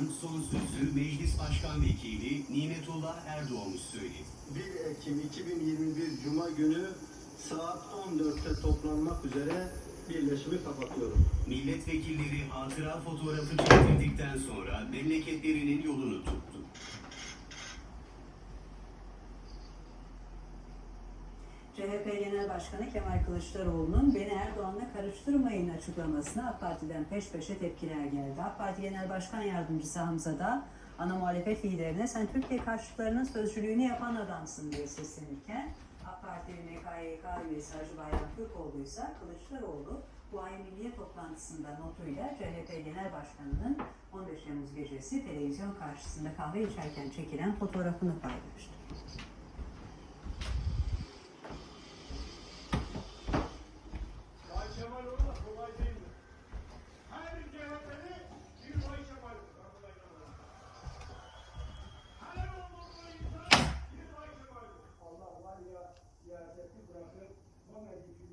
Başkan, son sözü Meclis Başkan Vekili Nimetullah Erdoğmuş söyledi. 1 Ekim 2021 Cuma günü saat 14'te toplanmak üzere birleşimi kapatıyorum. Milletvekilleri hatıra fotoğrafı çektirdikten sonra memleketlerinin yolunu tuttu. CHP Genel Başkanı Kemal Kılıçdaroğlu'nun beni Erdoğan'la karıştırmayın açıklamasına AK Parti'den peş peşe tepkiler geldi. AK Parti Genel Başkan Yardımcısı Hamza da ana muhalefet liderine sen Türkiye karşıtlarının sözcülüğünü yapan adamsın diye seslenirken AK Parti MKYK üyesi Hacı Bayram Türkoğlu ise Kılıçdaroğlu bu ay milliye toplantısında notuyla CHP Genel Başkanı'nın 15 Temmuz gecesi televizyon karşısında kahve içerken çekilen fotoğrafını paylaştı. opera di più